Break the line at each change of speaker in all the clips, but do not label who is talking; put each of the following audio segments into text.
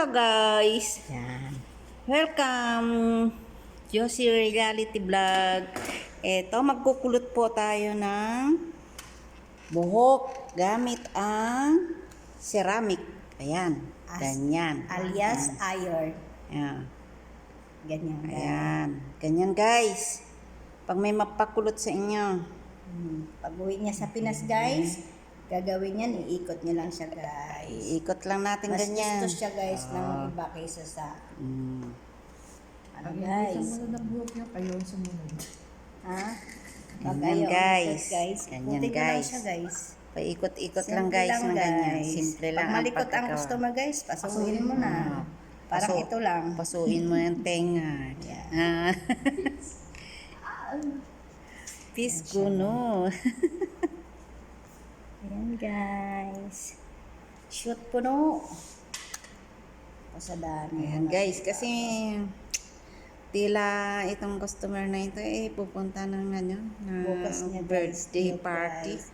Hello guys!
Yan.
Welcome! Josie Reality Vlog. Ito, magkukulot po tayo ng buhok gamit ang ceramic. Ayan,
As-
ganyan.
Alias iron.
Ayan.
Ganyan.
Ayan. Ganyan guys. Pag may mapakulot sa inyo.
Hmm. Pag uwi niya sa Pinas, guys, gagawin niyan, iikot niya lang siya, guys.
Iikot lang natin
Mas
ganyan.
gusto siya, guys, ng iba kaysa sa,
Mm.
ano, guys.
sumunod ang buhok niya, kayo ang sumunod.
Ha? Pag
Ganyan, guys.
guys.
Ganyan,
ikutin niyo lang
guys.
siya, guys.
Paikot-ikot
Simple
lang guys ng ganyan.
guys.
Simple lang
Pag malikot ang
pagkagawa.
customer, guys, pasuhin mo na.
Ah.
Parang
Paso-
ito lang.
Pasuin mo yung tenga.
Yeah.
Ah. Pisko, no?
Ayan, guys. Shoot puno. Pasadaan.
Ayan guys, kasi tila itong customer na ito eh pupunta ng ano, na
Bukas niya, guys.
birthday
Cute,
party.
guys.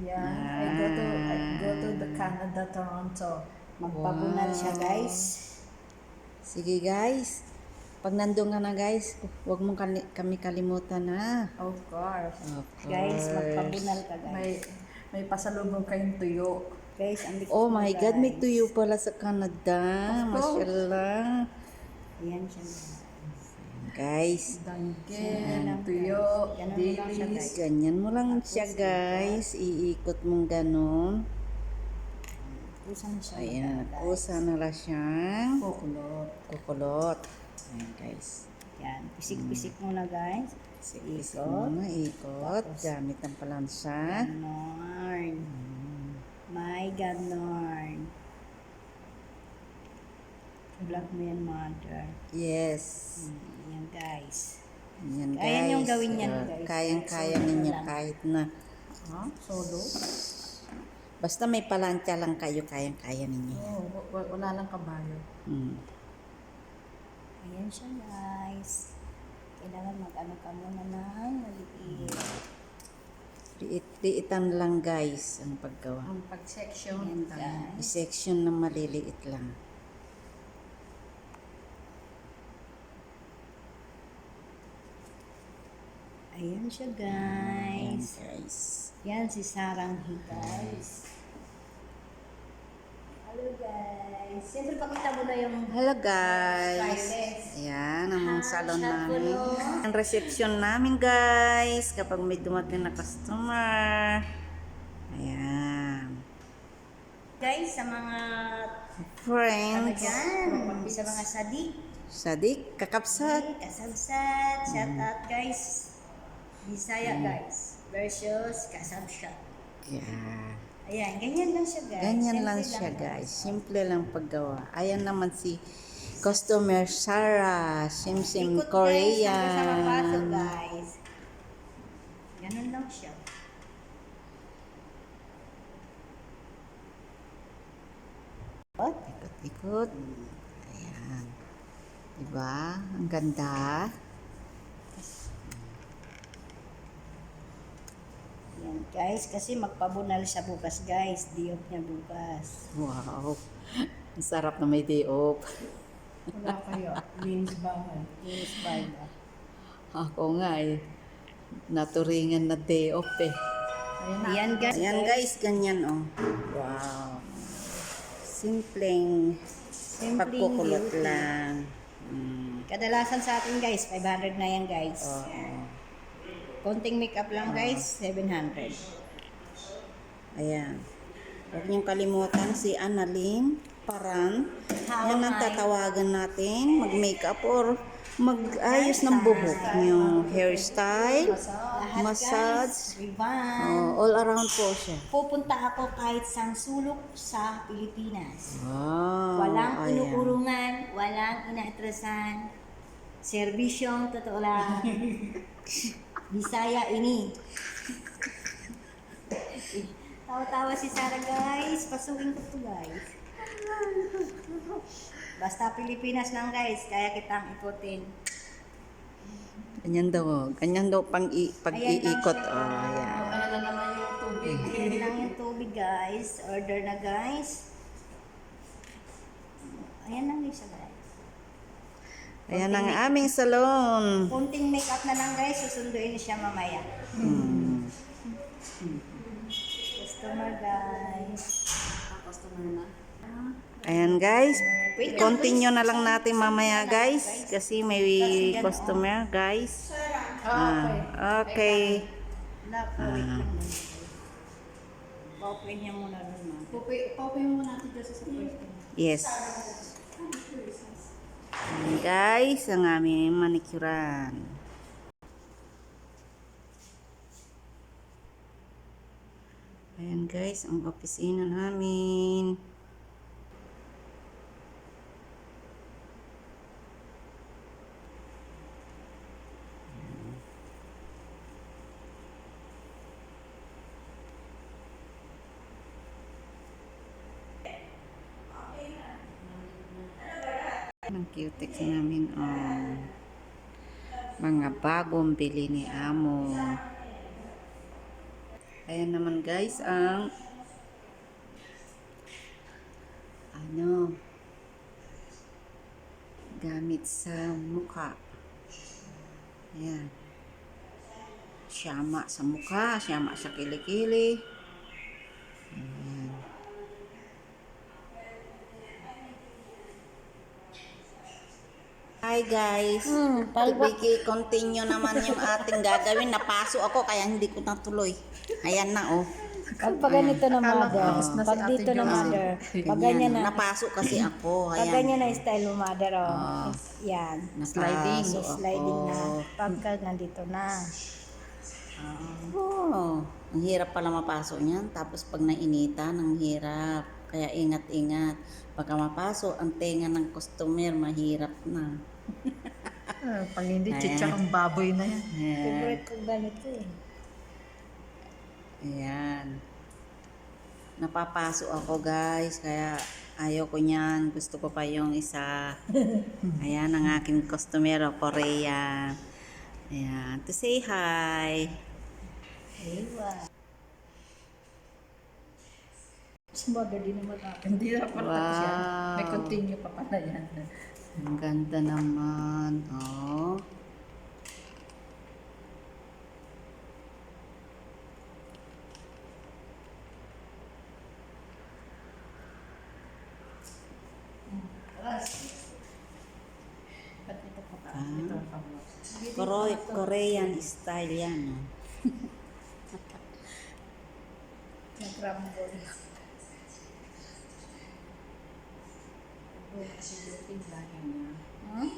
Yeah, I go to I go to the Canada, Toronto.
Magpabunal siya,
Wow.
guys.
Sige guys, pag nandun ka na guys, huwag mong kali- kami kalimutan na.
Of course.
Of
Guys,
course.
magpabunal ka, guys.
May may pasalubong kayong tuyo.
Guys, ang likod
Oh my God, may tuyo pala sa Canada.
Of course.
Mashallah.
Ayan siya. guys.
Guys,
Danggit, tuyo,
siya,
dilis.
ganyan mo lang siya guys. Iikot mong ganon.
Kusa na siya.
Ayan, kusa na lang siyang
Kukulot.
kukulot. Ayan guys.
Yan. Pisik-pisik muna, guys.
Isip
Ikot.
na, ikot. Gamit ng palansa.
Ganon. My ganon. Vlog mo yan, mother.
Yes.
Hmm, Ayan, guys.
Yan guys.
Kaya niyong gawin yan,
Ah,
guys.
Kayang-kaya
Solo
ninyo kahit na.
Ha? Solo?
Basta may palantya lang kayo, kayang-kaya ninyo.
Oh, wa- wa- wala lang kabayo.
Hmm.
Ayan siya, guys. Kailangan mag-ano ka muna ng maliit.
Liit-liitan lang guys ang paggawa.
Ang pag-section.
Ayan, guys.
I-section na maliliit lang.
Ayan siya,
Ayan
guys.
guys.
Yan si Saranghi, guys. Hello, guys. Siyempre, pakita mo na yung
Hello guys.
Stylist.
Ayan ang mga
Ah,
salon namin. Ang reception namin guys kapag may dumating na customer. Ayan.
guys sa mga ano
Friends.
dyan, sa mga sadik,
Sadik, kakapsat.
kasabsat, shout out guys. Bisaya guys, versus kasabsat.
Yeah.
Ayan, ganyan lang siya guys.
Ganyan
Simple
lang siya guys. Simple lang paggawa. Ayan naman si customer Sarah. Simsim
Ikot mapasok
Korean.
guys. Ganun lang siya. What?
Ikot-ikot. Ayan. Diba? Ang ganda.
Yan guys, kasi magpabunal siya bukas guys. Diop niya bukas.
Wow. Ang sarap na may day off.
Wala kayo. Linis bahay.
Yes, bye ba?
Ako nga eh. Naturingan na day off eh.
Ayan.
Ayan guys.
Ayan guys, ganyan oh. Wow. Simpleng
Simpleng
pagkukulot
beauty.
lang. Mm.
Kadalasan sa atin guys, 500 na yan guys.
Oo.
Konting makeup lang guys, 700.
Ayan. Huwag niyong kalimutan si Annalyn Paran. Yan ang tatawagan natin. Mag-makeup or mag-ayos ng buhok niyo. Hairstyle, massage. Oh, all around po siya.
Pupunta ako kahit sang sulok sa Pilipinas.
Wow.
Walang
ayan.
inuurungan, walang inaatrasan. Serbisyong totoo lang. Bisaya ini. Tawa-tawa si Sarah guys. Pasukin ko to guys. Basta Pilipinas lang guys. Kaya kitang ikutin.
Ganyan daw. oh. Ganyan daw pang i-
Ayan
pag-iikot.
lang siya.
Oh, ayan.
Ano na naman yung tubig.
Ayan lang yung tubig guys. Order na guys. Ayan lang siya guys.
Ayan ang aming salon.
Kunting makeup na lang guys, susunduin siya mamaya.
Hmm.
Customer guys.
Ayan guys, continue na lang natin mamaya guys. Kasi may customer guys. Ah, okay.
Lang. Open niya muna ma.
Paupi mo natin dyan sa
Yes. Ayan guys, ang aming manicuran. Ayan guys, ang opisina namin. Ang cutex namin, oh. Mga bagong bili ni Amo. Ayan naman guys, ang ano gamit sa mukha. Ayan. Siyama sa mukha, siyama sa kilikili. Ayan. Hi guys.
Hmm,
Tubiki, continue naman yung ating gagawin. Napaso ako kaya hindi ko natuloy. Ayan na oh.
Pag pa ganito na mother,
na si
pag
Ate
dito na mother, pag
Ganyan.
na,
Napaso kasi ako.
pag
Ayan.
ganyan na style mo mother, oh.
Ah.
Yan.
Sliding.
Napaso ako.
Sliding na. Pagka nandito na.
Oh, ang hirap pala mapaso niyan. Tapos pag nainitan, ang hirap. Kaya ingat-ingat. Pagka mapaso, ang tenga ng customer, mahirap na.
Ah, pag hindi,
Ayan.
chicha ang baboy na yan.
Ayan.
Favorite ko ganito eh.
Ayan. Napapaso ako guys, kaya ayaw ko niyan. Gusto ko pa yung isa. Ayan ang aking customer, oh, Korea. Ayan, to say hi.
Ewa.
Si mother, di naman natin. Hindi na pala siya. May
Wow.
continue pa pala yan.
Ang ganda naman. Oh. Ah. Koro- Korean style yan.
Nag-rumble. Hmm?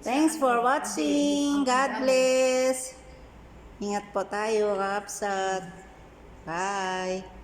Thanks for watching. God bless. Ingat po tayo, Kapsat. Bye.